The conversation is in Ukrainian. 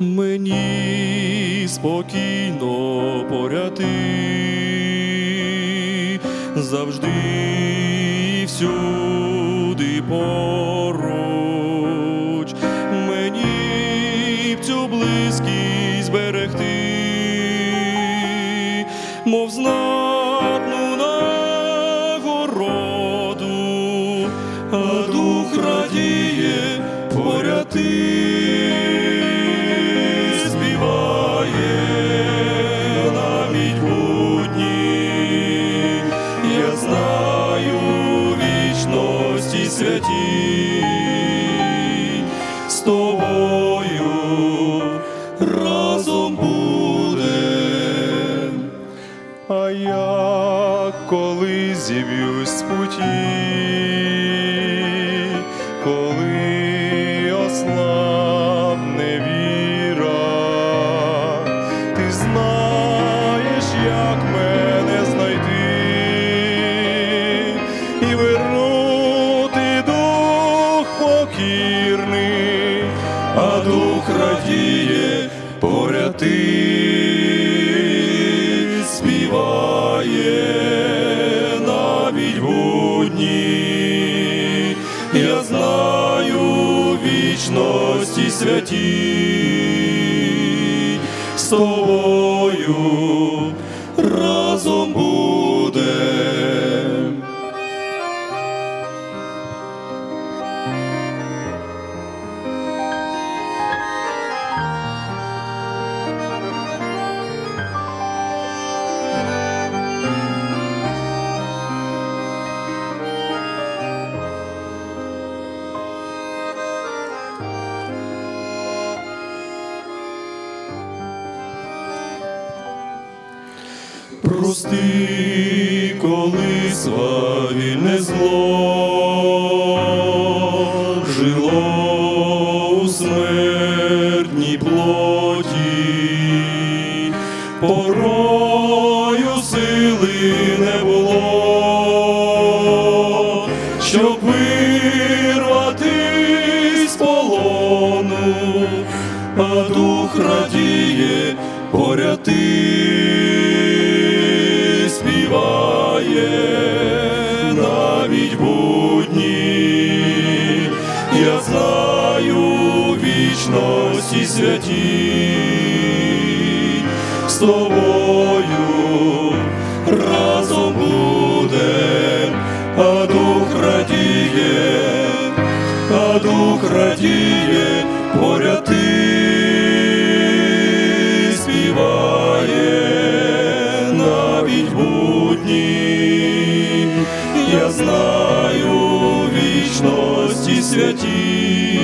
мені спокійно поряти, завжди всюди поруч, мені б цю близькість зберегти, мов знатну святій з тобою разом будем. А я коли зіб'юсь з путі, коли ослабне віра, ти знаєш, як мене покірний, а дух радіє поряд ти співає навіть будні, я знаю вічності святій з тобою разом Прости, коли свавільне зло жило у смертній плоті, порою сили не було, щоб вирвати з полону, а дух радіє поряд я знаю вічності святій з тобою разом будем, а дух радіє, а дух радіє поряд ти співає навіть будні, я знаю святій.